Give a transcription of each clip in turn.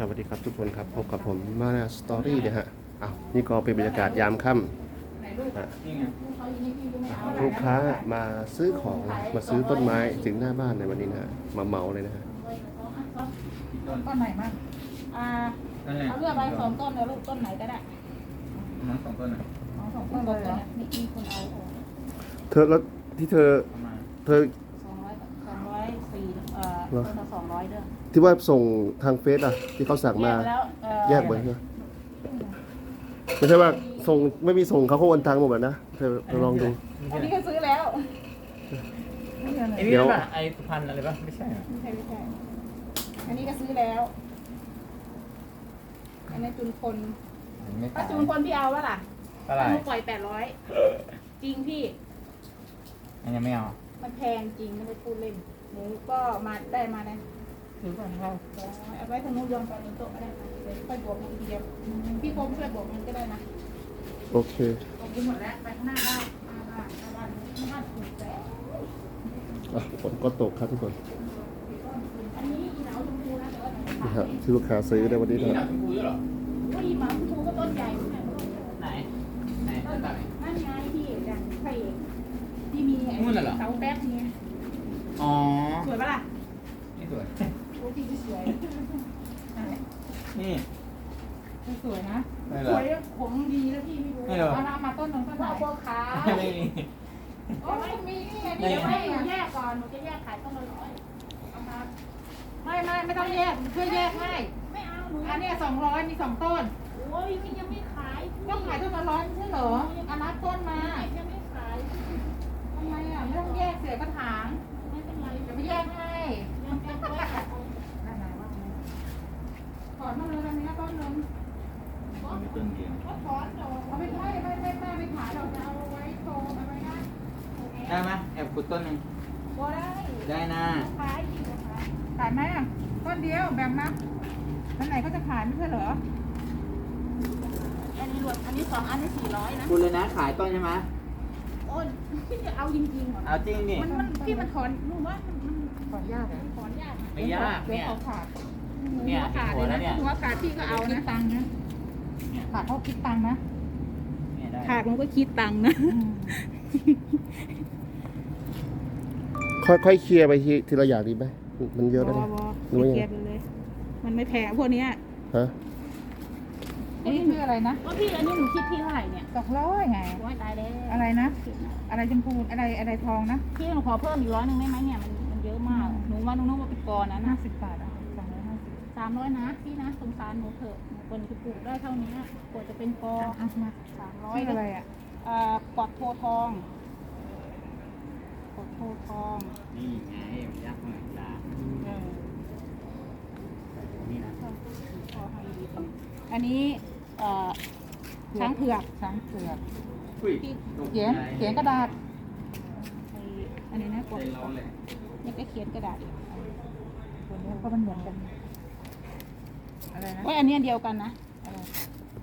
ครับสวัสดีครับทุกคนครับพบกับผมมานาสตอรี่นะฮะอ้าวนี่ก็เป็นบรรยากาศยามค่ำอะนี่ไงลูกค้ามาซื้อของมาซื้อต้นไม้ถึงหน้าบ้านในวันนี้นะฮะมาเหมาเลยนะฮะต้นต้นไหนมั่งอ่านั่นแหละเอาเลือกไปสองต้นเลยลูกต้นไหนก็ได้น้องสองต้นอะเอาสองต้นเลยนะมีมีคนเอาเธอแล้วที่เธอประมาณเธอ สองร้อยสองร้อยสี่ เอ่อเหรอต้นละสองร้อยเด้อที่ว่าส่งทางเฟซอะ ที่เขาสั่งแยมา กแล้วเอ่อแยกไปใช่ไหมไม่ใช่ว่าส่งไม่มีส่งเขาเขาโอนตังค์หมดแล้วนะเธอเธอลองดู อันนี้ก็ซื้อแล้วนี่อะไรไอ้นี่เดี๋ยวป่ะไอ้สุพรรณอะไรป่ะไม่ใช่เหรอไม่ใช่ไม่ใช่อันนี้ก็ซื้อแล้ว อันนี้จุนคนไม่ถ้าขายจุนคนพี่เอาวะล่ะเท่าไหร่หนูปล่อยแปดร้อยจริงพี่ อันยังไม่เอา มันแพงจริงไม่ได้พูดเล่น หนูก็มาได้มาได้ถือก่อนครับเอาไว้ทางนู้นโยนไปบนโต๊ะก็ได้นะเดี๋ยวค่อยบวกเงินทีเดียวพี่คมช่วยบวกเงินก็ได้นะโอเคบวกเงินหมดแล้วไปข้างหน้าบ้านหน้าบ้านหน้าบ้านหน้าบ้านถูกแล้วอะฝนก็ตกครับทุกคนอันนี้อีเหนาชมพูนะแต่ว่านี่ครับที่ลูกค้าซื้อในวันนี้นี่นะหนักชมพูด้วยเหรอโอ้ยอีเหมาชมพูก็ต้นใหญ่เหมือนกันไหนไหนต้ต้นนแบบไหนนั่นไงพี่ดังพระเอกที่มีไอ้นู่นน่ะเหรอเสาแป๊บเนี่ย อ๋อ สวยปะล่ะนี่สวย โอ้พี่ที่สวยนั่นแหละนี่สวยนะ ไม่เหรสอ วยผมดีแล้วพี่ไม่รู้ไม่เหรอเอาละมาต้นหนึ่งต้นไหนว่าพวกขาไม่มี โอ้ยมีนี่เดี๋ยวให้หนูแยกก่อนหนูจะแยกขายต้นละร้อยเอามาไม่ไม่ไม่ต้องแยกช่วยแยกให้ไม่เอาหนูอันเนี้สองร้อยมีสองต้น โอ้ยมันยังไม่ขายก็ขายต้นละร้อยไม่ใช่เหรออันนับต้นมายังไม่ขายทำไมอะไม่ต้องแยกเสียกระถาง ไม่เป็นไร เดี๋ยวไปแยกให้ ยังยังไว้ขาย ได้ไหนว่าถอนมาเลยอันนี้ต้นนึง มีต้นเดียว ก็ถอนดอก เอาไปไม่ไม่ไม่ไม่ไม่ขายเราจะเอาไว้โชว์เอาไว้นะ ได้ไหมแอบ ขุดต้นหนึ่งบ่ได้ได้นะขายจริงขายขายไหมอะต้นเดียวแบ่งมาวันไหนก็จะขายไม่ใช่เหรอ อันนี้รวมอันนี้สองอันนี้สี่ร้อยนะคุณเลยนะขายต้นใช่ไหมโอ้ยพี่จะเอาจริงๆเหรอเอาจริงดิมันมันพี่มันถอนหนูว่ามันมันขออนุญาตเหรอถอนยากไม่ยากเดี๋ยเนี่ย เขาขาดเนี่ยขาดเลยนี่ยนะหัวขาดพี่ก็เอานะตังค์นะขาดเขาคิดตังค์นะ เนี่ยได้ ขาดมันก็คิดตังค์นะ ค่อยๆเคลียร์ไปทีทีละอย่างดีไหมมันเยอะแล้วบเนี่อยบอหรือว่ายังเกียดเลย มันไม่แพงพวกเนี้ยฮะอันนี้คืออะไรนะก็พี่อันนี้หนูคิดพี่เท่าไหร่เนี่ยสองร้อยไง โอ้ยตายแล้วอะไรนะ อะไรชมพูอะไรอะไรทองนะพี่หนูขอเพิ่มอีกร้อยหนึ่งได้ไหมเนี่ยมันมันเยอะมาก หนูว่าหนูนึกว่าเป็นกอนะห้านะสิบบาทอะสองร้อยห้าสิบสามร้อยนะพี่นะสงสารหนูเถอะหนูคนจะปลูกได้เท่านี้กว่าจะเป็นกออะมาสามร้อยชื่ออะไรอะอ่ากอดโพทองกอ ดโพทองนี่ไงมันยากเหมือนกันเออนี่นะพอให้ดีอันนี้เอ่อช้างเผือกช้างเผือกอุ้ยเขียนเขียนกระดาษไอ้อันนี้นะกใจดร้อนเลยนี่ก็เขียนกระดาษอีกตัวนี้ก็มันเหมือนกันอะไรนะโอ้ยอันนี้อันเดียวกันนะ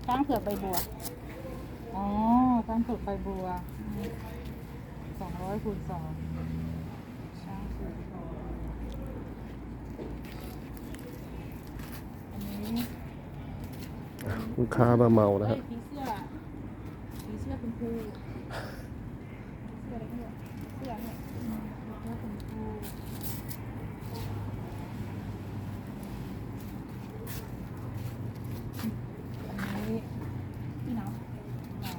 ช้างเผือกใบบัว อ๋อช้างเผือกใบบัวสองร้อยคูณสอง ช้างเผือก อันนี้ ลูกค้ามาเมานะเฮ้ฮะยผีเสื้อผีเสื้อคุณครูเสื้ออะไรเนี่ยเสื้อเนี่ยเจ้าคุณครูอันนี้พี่หนาวเหนา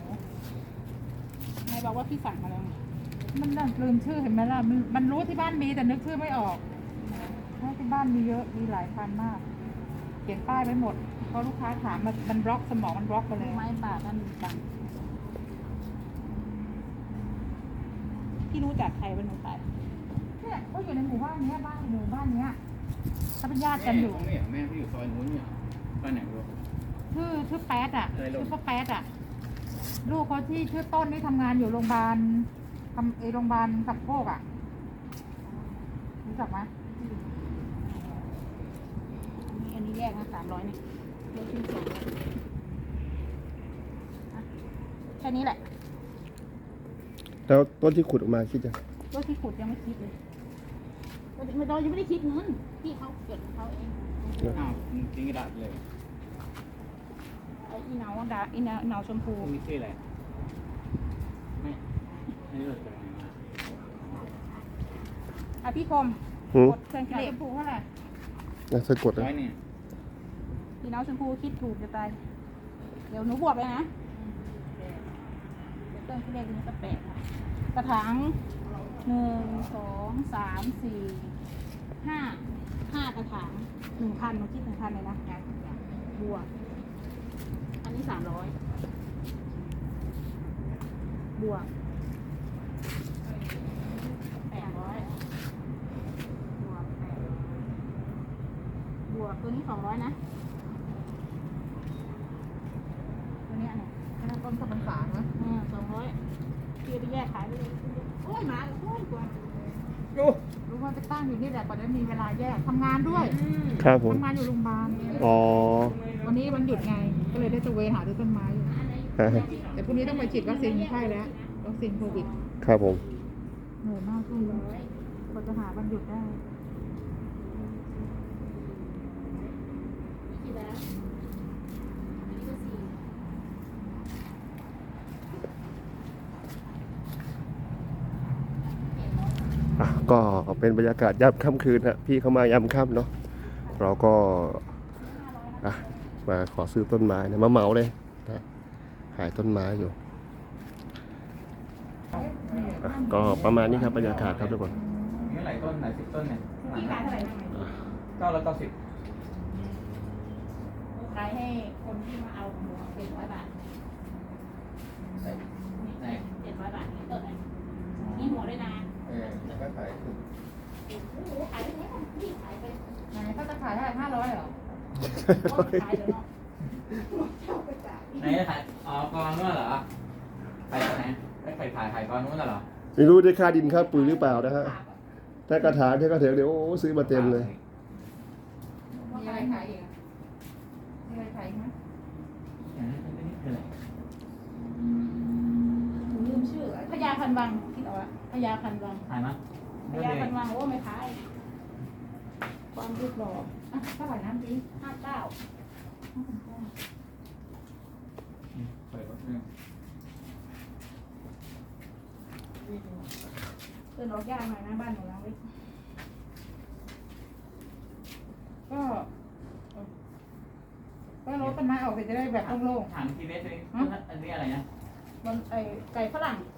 นายบอกว่าพี่สั่งมาแล้วไงมันน่ะลืมชื่อเห็นไหมล่ะมันมันรู้ที่บ้านมีแต่นึกชื่อไม่ออกเพราะที่บ้านมีเยอะมีหลายพันมาก ขียนป้ายไว้หมดเพราะลูกค้าถามมันมันบล็อกสมองมันบล็อกไปเลยไม้ป่าท่านสั่งพี่รู้จักใครเป็นหนูขายเนี่ยเขาอยู่ในหมู่บ้านเนี้ยบ้านหมู่บ้านเนี้ยเขาเป็นญาติกันอยู่ แม่แม่เขาอยู่ซอยนู้นเนี่ยบ้านไหนรู้ ชื่อชื่อแป๊ดอะอะไรลูก ชื่อป้าแป๊ดอะลูกเขาที่ชื่อต้นนี่ทำงานอยู่โรงพยาบาลทำเออโรงพยาบาลสับโคกอะรู้จักไหม อันนี้แย กนะสามร้อยนี่เลือกที่สองอะแค่นี้แหละ แล้วต้นที่ขุดออกมาคิดยังรถที่ขุดยังไม่คิดเลยไม่ต้องยังไม่ได้คิดเงินพี่เขาเกิดของเขาเองอ้าวมึงทิ้งกระดาษเลยไอ้อีเหนาดาอีเหนาเหนาชมพูพวกนี้ชื่ออะไรไม่ไม่รู้จักไหนมาอะพี่คมหืมกดเครื่องคิดเหนาเลชขมพูเท่าไหร่นะสะกดนะ ร้อยเนี่ยอีเหนาชมพูคิดถูกจะตายเดี๋ยวหนูบวกเลยนะเดี๋ยวเครื่องคิดเลขนี้ก็แปลกนะกระถางหนึ่งสองสามสี่ห้าห้ากระถางหนึ่งพันหนูคิดหนึ่งพันเลยนะบวก อันนี้สามร้อยบวกแปดร้อยบวกแปดบวกตัวนี้สองร้อยนะ ตัวเนี้ยเนี่ย อันนั้นต้นสมสารนะสองร้อยพี่เอาไปแยกขายไปเลยโอ้ยหมาโอ้ยกว่ารู้ว่าไปตั้งอยู่นี่แหละกว่าจะมีเวลาแยกทำงานด้วยครับผม ทำงานอยู่โรงพยาบาลอ๋อวันนี้มันหยุดไง ก็เลยได้ตระเวนหาดูต้นไม้อยู่ฮะแต่พรุ่งนี้ต้องไปฉีดวัคซีนไข้แล้ววัคซีนโควิดครับผมเหนื่อยมากช่วงนี้กว่าจะหาวันหยุดได้ กี่แล้วอันนี้ก็สี่ อะ ก็เป็นบรรยากาศยามค่ำคืนฮะพี่เขามายามค่ำเนาะเราก็อะมาขอซื้อต้นไม้นะมาเหมาเลยนะขายต้นไม้อยู่อะก็ประมาณนี้ครับบรรยากาศครับทุกคนมีหลายต้นหลายสิบต้นเนี่ยพี่ขายเท่าไหร่นะเก้าร้อยเก้าสิบขายให้คนที่มาเอาหมูเจ็ดร้อยบาทไหนเจ็ดร้อยบาทนี่เออนี่หัวด้วยนะ เออแล้วก็ขายถูกโอ้โหขายไปไหนพี่ขายไปไหนเขาจะขายได้ห้าร้อยเหรอต้นขายเดี๋ยวเนาะเช่าไปจ่ายไหนขายอ๋อกองนู้นเหรอขายตรงไหนไม่ขายขายขายกองนู้นเหรอไม่รู้ได้ค่าดินค่าปุ๋ยหรือเปล่านะฮะถ้ากระถางถ้ากระเถางเดี๋ยวโอ้ซื้อมาเต็มเลยมีอะไรขายอีกอะมีอะไรขายอีกไหมอันนี้อันนี้คืออะไรหนูลืมชื่อพญาพันวัง คิดเอาอะพญาพันวังขายมั้ยพญาพันวังโอ้ไม่ขาย ความรูปหล่ออะเท่าไหร่น้ำจีห้าเก้าเปิดรถเนี่ยเดินออกยากหน่อยนะบ้านหนูแล้วเว้ยก็ก็ลดต้นไม้ออกไปจะได้แบบโล่งถามทีเวสเลยอันนี้อะไรนะบนไอไก่ฝรั่งอ๋อ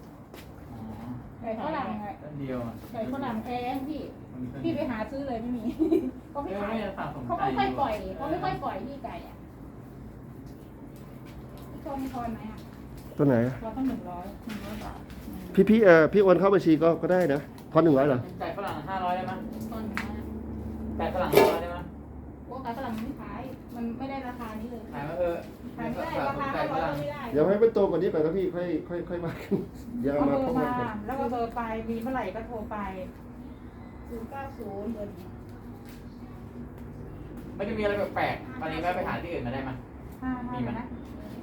ไก่ฝรั่งไงต้นเดียวอะไก่ฝรั่งแพงพี่ มันมีต้นพี่ไปหาซื้อเลยไม่มี เขาไม่เออขายไม่ได้สะสมเขาใจไม่ค่อยปล่อยเขาไม่ค่อยปล่อยพี่ไก่อะพี่ชมมีทอนไหมอะต้นไหนอะๆเราต้องหนึ่งร้อยหนึ่งร้อยบาทพี่พี่เอ่อพี่โอนเข้าบัญชีก็ก็ได้นะพอหนึ่งร้อยเหรอไก่ฝรั่งห้าร้อยได้ไหมตอนนี้ไก่ฝรั่งห้าร้อย ได้ไหมโอ้ไก่ฝรั่งมันไม่ขาย มันไม่ได้ราคานี้เลยขายมาเถอะขายไม่ได้ราคาไก่ห้าฝร้อยรั่งก็ไม่ได้เดี๋ยวให้มันโตกว่านี้ไปครับพี่ค่อยค่อยค่อยมากันเดี๋ยวเอาเอาเบมาอเข้าร์มามากันแล้วก็เบอร์ไปมีเมื่อไหร่ก็โทรไป ศูนย์เก้าศูนย์เบอร์นี้ไม่ได้มีอะไรแปลกๆตอนนี้แวะไปหาที่อื่นมาได้ไหมห้าห้ามีไหม นะ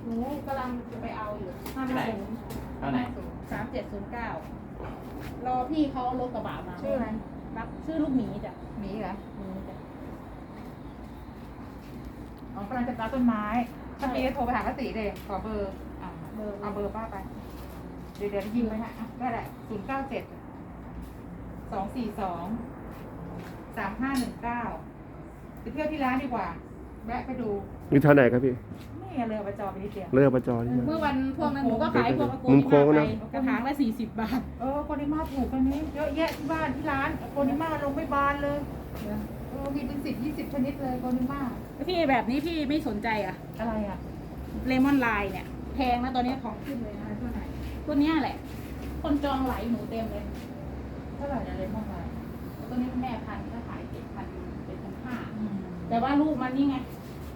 หนูกำลังจะไปเอาอยู่ห้าที่ไหน ศูนย์ตอนไหน สามเจ็ดศูนย์เก้ารอพี่เขาเอารถกระบะมาชื่ออะไรรับชื่อลูกหมีจ้ะหมีเหรอหมีจ้ะ อ๋อกำลังจะตัดต้นไม้ ถ้ามีก็โทรไปหาป้าตีเลยขอเบอร์อะเบอร์เอาเบอร์ป้าไป เดี๋ยวเดี๋ยวยิงไว้ฮะอะได้แหละศูนย์เก้าเจ็ดสองสี่สองสามห้าหนึ่งเก้าไปเที่ยวที่ร้านดีกว่า แวะไปดูนี่เท่าไหนครับพี่นี่เรือประจอไปนิดเดียว เลือกประจอนี่นะ เมื่อวันพวกนั้นหนูก็ขายพวกอโกมุนิมโค้มางไปนะ กระถางละสี่สิบบาท เออโกนิมาถูกกันนี้เยอะแยะที่บ้านที่ร้านโกนิมาลงไม่บานเลยเออ มีเป็นสิบยี่สิบชนิดเลยโกนิมาพี่แบบนี้พี่ไม่สนใจอะอะไรอะเลมอนไลน์เนี่ย แพงนะตอนนี้ของขึ้นเลยนะตัวไหนตัวเนี้ยแหละ คนจองไหลหนูเต็มเลยเท่าไหร่นะเลมอนไลน์ตัวนี้แม่พันธุ์ก็ขายเจ็ดพันเป็นพันห้าแต่ว่าลูกมันนี่ไง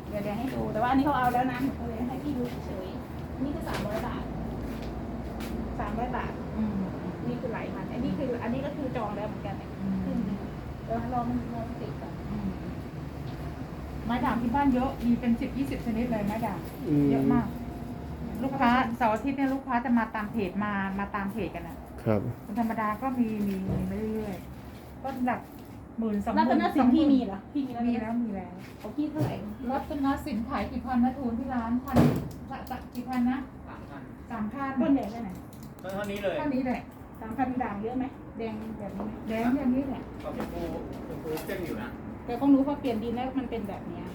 เดี๋ยวเดี๋ยวให้ดู แต่ว่าอันนี้เขาเอาแล้วนะหนูก็เลยให้พี่ดูเฉยๆอันนี่คือสามร้อยบาทสามร้อยบาทอืมนี่คือไหลมันอันนี้คือ อันนี้ก็คือจองแล้วเหมือนกันเนี่ยครึ่งหนึงแต่ว่ารอมันรอมันติดก่อน อืมไม้ด่างที่บ้านเยอะ มีเป็นสิบยี่สิบชนิดเลยไม้ด่างอืม เยอะมาก ลูกค้าเสาร์อาทิตย์เนี่ยลูกค้าจะมาตามเพจมามาตามเพจกันอะครับวันธรรมดาก็มีมีมีมาเรื่อยๆก็หลักหมื่นสองรัตนสินพี่มีเหรอพี่มีมีแล้แล้ววมีแล้ว ของพี่เท่าไหร่รัตนสินขายกี่พันนะทูนที่ร้านพันจะจะกี่พันนะสามพันสามพันต้นใหญ่แค่ไหนเท่านี้เลยเท่านี้แหละสามพันด่างเยอะไหมแดงแบบนี้ไหมแดงอย่างนี้แหละก็เป็นปูเป็นปูเข้มอยู่นะ แต่ของหนูพอเปลี่ยนดินแล้วมันเป็นแบบเนี้ย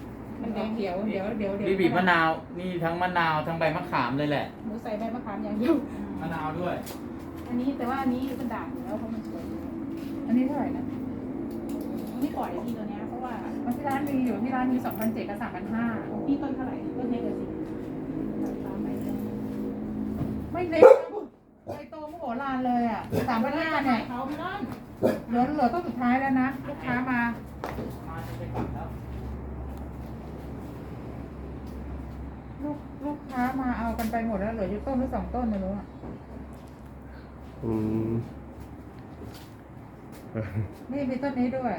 มันแดงเดี๋ยวเดี๋ยวเดี๋ยวเดี๋ยวมีบีบมะนาวนี่ทั้งมะนาวทั้งใบมะขามเลยแหละหนูใส่ใบมะขามอย่างเดียวมะนาวด้วย อันนี้แต่ว่าอันนี้มันด่างอยู่แล้วเพราะมันสวยอันนี้เท่าไหร่นะไม่ปล่อยพี่ตัวเนี้ยเพราะว่ามันที่ร้านมีอยู่ที่ร้านมีสองพันเจ็ดกับสามพันห้าของพี่ต้นเท่าไหร่ต้นเล็กเลยสิตามไปเลยไม่เล็กนะใบโตมโหฬารเลยอะสามพันห้าเนี่ยเขาไม่ร้อนเหลือเหลือต้นสุดท้ายแล้วนะลูกค้ามา มาจะไปปักแล้วลูกลูกค้ามาเอากันไปหมดแล้วเหลืออยู่ต้นหรือสองต้นไม่รู้อะอืมนี่มีต้นนี้ด้วย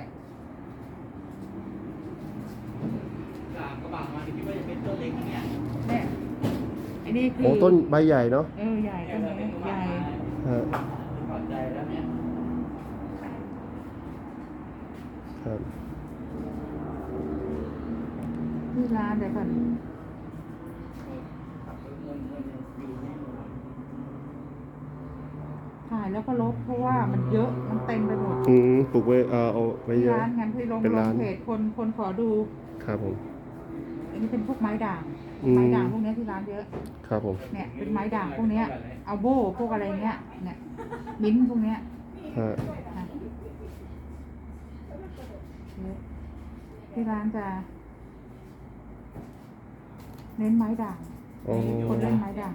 ด่างกระบะมาคิดว่าจะเป็นต้นเล็กเนี่ยเนี่ยอันนี้คือโอ้ต้นใบใหญ่เนาะเออใหญ่ต้นนี้ใหญ่ฮะขอบใจแล้วเนี่ยครับ ที่ ร้านเดี๋ยวก่อนขับรถเงินเงินอยู่นี่ถ่ายแล้วก็ลบเพราะว่ามันเยอะมันเต็มไปหมดอืมปลูกไว้เอ่อเอาไว้ที่เยอะ ร้านงั้นที่ลงเป็นลร้างน เพจคนคนขอดู ครับผม อันนี้เป็นพวกไม้ด่าง อืม ไม้ด่างพวกเนี้ยที่ร้านเยอะ ครับผมเนี่ยเป็นไม้ด่างพวกเนี้ยเอาโบ้พวกอะไรเนี้ย เนี่ยมิ้นท์พวกเนี้ยฮะค่ะที่ร้านจะ เน้นไม้ด่างอ๋อคนเล่นไม้ด่าง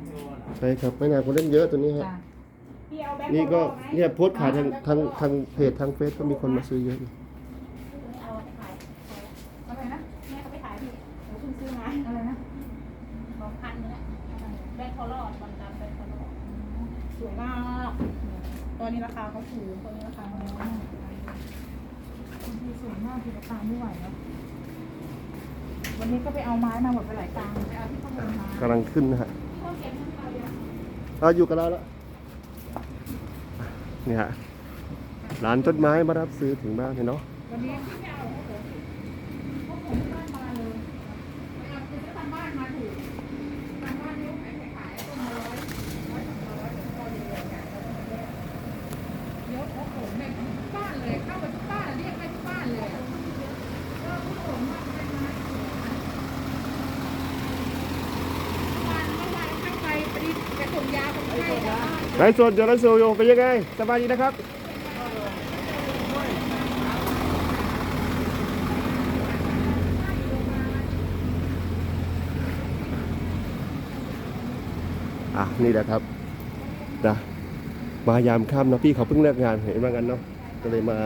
ใช่ครับไม่นานคนเล่นเยอะตัวนี้ฮะจ้ะพี่เอาแบงค์นี่ก็โคโลไหมเนี่ยโพสต์ขายทางทางทางเพจทางเฟซก็มีคนมาซื้อเยอะอยู่เอาไปขายอะไรนะแม่เขาไปขายพี่หนูเพิ่งซื้อมาอะไรนะสองพันเนี่ยแบงค์โคโลบอลดำแบงค์โคโลสวยมากตัวนี้ราคาเขาถูกตัวนี้ราคาเขาแพงบางทีสูงมากทีละตามไม่ไหวแล้ว วันนี้ก็ไปเอาไม้มาหมดไปหลายตังค์ไปเอาที่ข้างบนมากำลังขึ้นนะฮะเราอะเราอยู่กับเราแล้วนี่ฮะร้านต้นไม้มารับซื้อถึงบ้านเลยเนาะวันนี้ที่ไม่เอาพวกผมพวกผมที่บ้านมาเลยไปเอาคือทางบ้านมาถูกทางบ้านนี้ขายขายต้นละร้อยร้อยสองร้อยเป็นพอดีเลยเนี่ยเยอะพวกผมเนี่ยทุกบ้านเลยเข้าไปทุกบ้านเรียกไปทุกบ้านเลยเออพวกผมมาเป็นไม้สวยนะวันเมื่อวานเข้าไปพอดีจะส่งยาคนไข้กลับบ้าน ไลฟ์สดเดี๋ยวไลฟ์สดอยู่เป็นยังไงสบายดีนะครับอะนี่แหละครับนะมายามค่ำเนาะพี่เขาเพิ่งเลิกงานเห็นว่างั้นเนาะก็เลยมา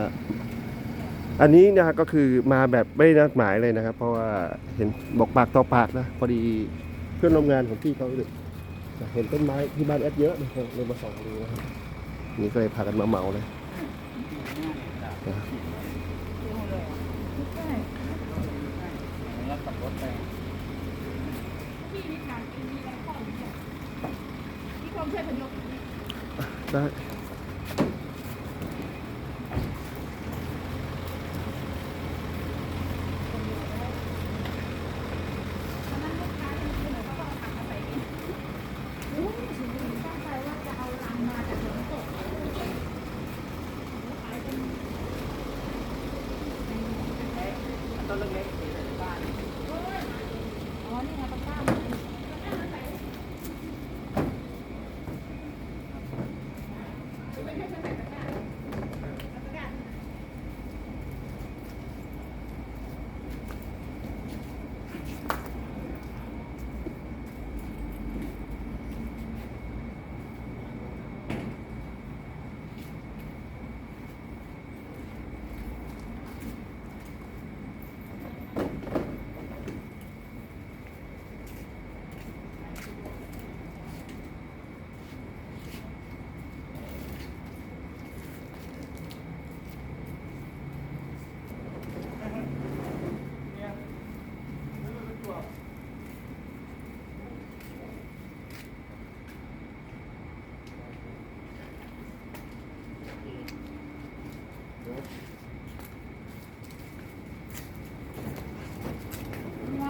อันนี้นะก็คือมาแบบไม่นัดหมายเลยนะครับ เพราะว่าเห็นบอกปากต่อปากนะพอดีเพื่อนร่วมงานของพี่เขา เลยเห็นต้นไม้ที่บ้านแอดเยอะนะครับเลยมาส่องดูนะครับนี่ก็เลยพากันมาเหมาเลยนะครับแล้วขับรถไป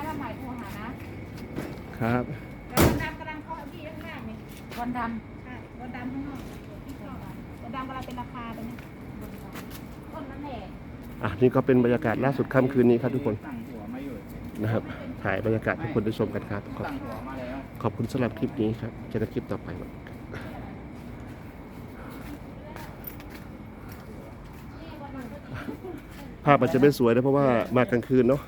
โทรหานะครับแล้ววันดำกำลังเคาะที่ข้างล่างนี่วันดใช่วันดำข้างนอกที่เข้ามาวันดำกำลังเป็นราคาตอนนี้ต้นนั้นแหละอะนี่ก็เป็นบรรยากาศล่าสุดค่ำคืนนี้ครับทุกคนนะครับ ถ่ายบรรยากาศให้ทุกคนได้ชมกันครับ ขอบขอบคุณสำหรับคลิปนี้ครับเจอกันคลิปต่อไปครับภาพมันจะไม่สวยนะเพราะว่ามากลางคืนเนาะ